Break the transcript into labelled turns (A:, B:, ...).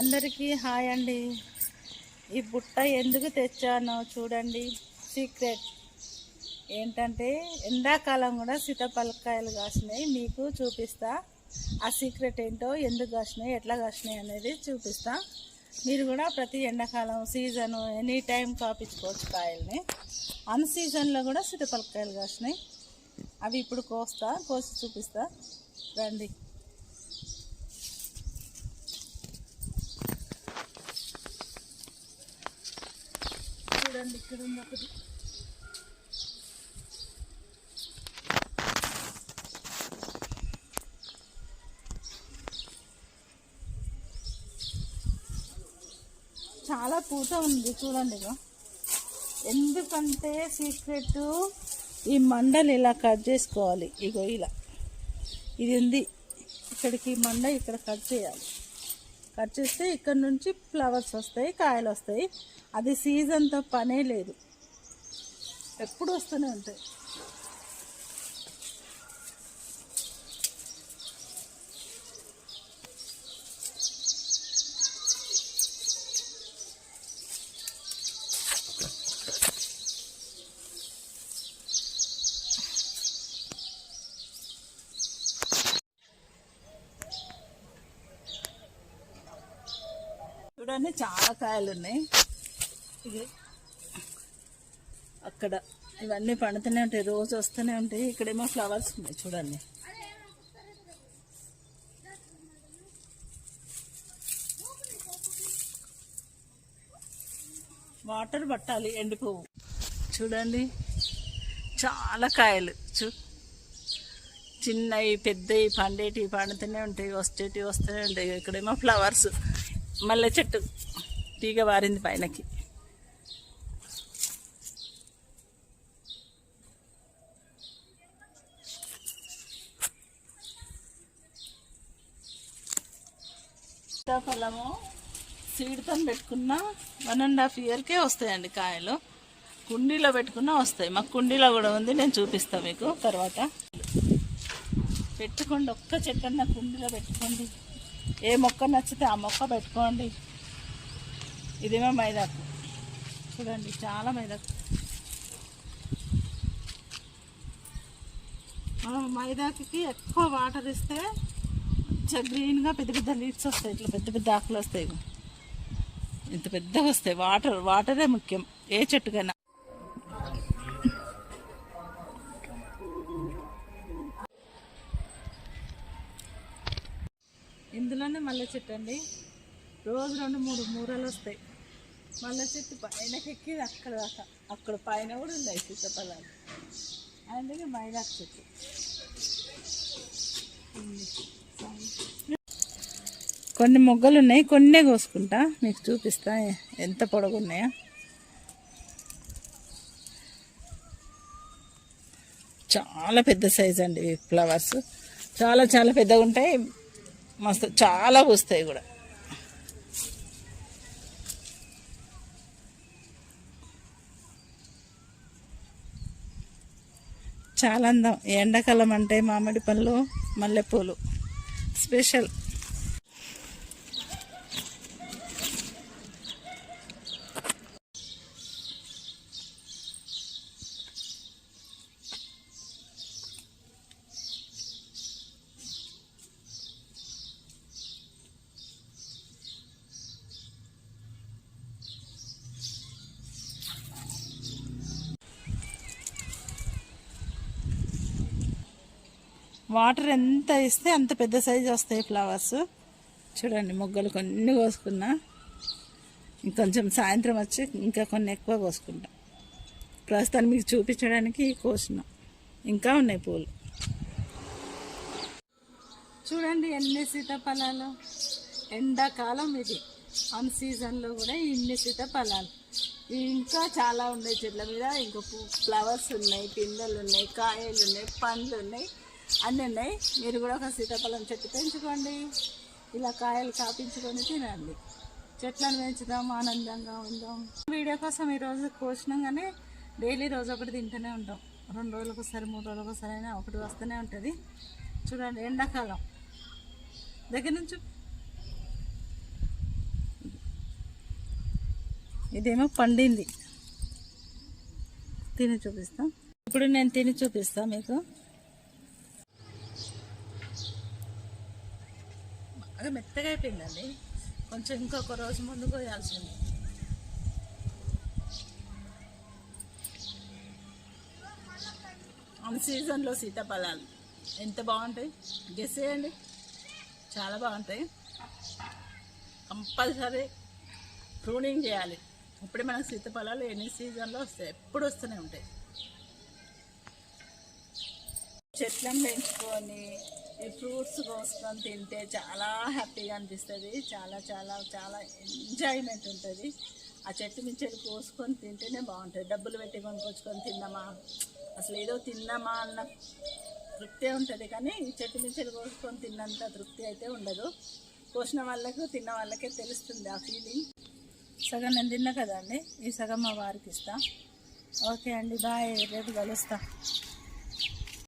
A: అందరికీ హాయ్ అండి. ఈ బుట్ట ఎందుకు తెచ్చానో చూడండి. సీక్రెట్. ఏంటంటే ఎండాకాలం కూడా సీతాఫలకాయలు కాసినాయి. మీకు చూపిస్తా. ఆ సీక్రెట్ ఏంటో ఎందుకు కాసినాయి ఎట్లా కాసినాయి అనేది చూపిస్తా. మీరు కూడా ప్రతి ఎండాకాలం సీజను ఎనీ టైం కాపించుకోవచ్చు కాయల్ని. అన్ సీజన్లో కూడా సీతాఫలకాయలు కాసినాయి. అవి ఇప్పుడు కోస్తా కోసి చూపిస్తా. రండి. చూడండి ఇక్కడ ఉంది ఒకటి. చాలా పూత ఉంది చూడండి ఎందుకంటే సీక్రెట్ ఈ మండలు ఇలా కట్ చేసుకోవాలి. ఇగో ఇలా. ఇది ఉంది. ఇక్కడికి మండ ఇక్కడ కట్ చేయాలి. కట్ చేస్తే ఇక్కడ నుంచి ఫ్లవర్స్ వస్తాయి కాయలు వస్తాయి. అది సీజన్తో పనే లేదు. ఎప్పుడు వస్తూనే ఉంటాయి. చూడండి చాలా కాయలు ఉన్నాయి ఇది అక్కడ ఇవన్నీ పండుతూనే ఉంటాయి రోజు వస్తూనే ఉంటాయి. ఇక్కడేమో ఫ్లవర్స్ ఉన్నాయి చూడండి. వాటర్ పట్టాలి ఎండిపోవు. చూడండి చాలా కాయలు. చూ చిన్నవి పెద్దవి పండేటివి పండుతూనే ఉంటాయి వచ్చేటివి వస్తూనే ఉంటాయి. ఇక్కడేమో ఫ్లవర్స్. మల్లె చెట్టు తీగ వారింది పైనకి. సీతాఫలము సీడ్తో పెట్టుకున్న వన్ అండ్ హాఫ్ ఇయర్కే వస్తాయండి కాయలు. కుండీలో పెట్టుకున్నా వస్తాయి. మాకు కుండీలో కూడా ఉంది. నేను చూపిస్తాను మీకు తర్వాత. పెట్టుకోండి. ఒక్క చెట్టన్న కుండీలో పెట్టుకోండి. ఏ మొక్క నచ్చితే ఆ మొక్క పెట్టుకోండి. ఇదేమో మైదాకు. చూడండి చాలా మైదాకు. మనం మైదాకి ఎక్కువ వాటర్ ఇస్తే మంచిగా గ్రీన్గా పెద్ద పెద్ద లీడ్స్ వస్తాయి. ఇట్లా పెద్ద పెద్ద ఆకులు వస్తాయి. ఇంత పెద్దగా వస్తాయి. వాటర్ వాటరే ముఖ్యం. ఏ చెట్టుకైనా. మల్లె చెట్టు అండి. రోజు రెండు మూడు మూరలు వస్తాయి. మల్లె చెట్టు పైనకి ఎక్కిది అక్కడ దాకా. అక్కడ పైన కూడా ఉన్నాయి సీతాఫలాలు అందుకే మైదాకు చెట్టు. కొన్ని మొగ్గలు ఉన్నాయి కొన్నే కోసుకుంటా. మీకు చూపిస్తా ఎంత పొడవున్నాయో చాలా పెద్ద సైజ్ అండి ఫ్లవర్స్. చాలా చాలా పెద్దగా ఉంటాయి. మస్తు చాలా పూస్తాయి కూడా. చాలా అందం ఎండాకాలం అంటే మామిడి పళ్ళు మల్లెపూలు. స్పెషల్. వాటర్ ఎంత ఇస్తే అంత పెద్ద సైజు వస్తాయి ఫ్లవర్స్. చూడండి మొగ్గలు కొన్ని కోసుకున్నా. ఇంకొంచెం సాయంత్రం వచ్చి ఇంకా కొన్ని ఎక్కువ కోసుకుంటా. ప్రస్తుతాన్ని మీకు చూపించడానికి కోసిన. ఇంకా ఉన్నాయి పూలు. చూడండి ఎన్ని సీతాఫలాలు. ఎండాకాలం ఇది. అన్ సీజన్లో కూడా ఇన్ని సీతాఫలాలు. ఇంకా చాలా ఉన్నాయి చెట్ల మీద. ఇంకా ఫ్లవర్స్ ఉన్నాయి పిందెలు ఉన్నాయి కాయలు ఉన్నాయి పండ్లు ఉన్నాయి. అన్నీ ఉన్నాయి. మీరు కూడా ఒక సీతాఫలం చెట్టు పెంచుకోండి. ఇలా కాయలు కాపించుకొని తినండి. చెట్లను పెంచుదాం ఆనందంగా ఉందాం. వీడియో కోసం ఈరోజు కోసినాం కానీ డైలీ రోజు ఒకటి తింటూనే ఉంటాం. రెండు రోజులకు ఒకసారి మూడు రోజులకు ఒకసారి అయినా ఒకటి వస్తూనే ఉంటుంది. చూడండి ఎండాకాలం. దగ్గర నుంచి ఇదేమో పండింది. తిని చూపిస్తాం. ఇప్పుడు నేను తిని చూపిస్తాను మీకు. బాగా మెత్తగా అయిపోయిందండి. కొంచెం ఇంకొక రోజు ముందు కోయాల్సింది. అన్ సీజన్లో సీతాఫలాలు. ఎంత బాగుంటాయి? గెస్ చేయండి. చాలా బాగుంటాయి. కంపల్సరీ ప్రూనింగ్ చేయాలి. ఇప్పుడే మనకు సీతాఫలాలు ఎన్ని సీజన్లో వస్తాయి? ఎప్పుడు వస్తూనే ఉంటాయి. చెట్లను పెంచుకొని ఈ ఫ్రూట్స్ కోసుకొని తింటే చాలా హ్యాపీగా అనిపిస్తుంది. చాలా చాలా చాలా ఎంజాయ్మెంట్ ఉంటుంది. ఆ చెట్టు నుంచి వెళ్ళి కోసుకొని తింటేనే బాగుంటుంది. డబ్బులు పెట్టి కొనుక్కొచ్చుకొని తిన్నామా అసలు ఏదో తిన్నామా అన్న తృప్తి ఉంటుంది. కానీ ఈ చెట్టు నుంచి కోసుకొని తిన్నంత తృప్తి అయితే ఉండదు. కోసిన వాళ్ళకు తిన్న వాళ్ళకే తెలుస్తుంది ఆ ఫీలింగ్ సగం నేను తిన్నా కదండి ఈ సగం మా వారికి ఇస్తా. ఓకే అండి బాయ్. రేపు కలుస్తా.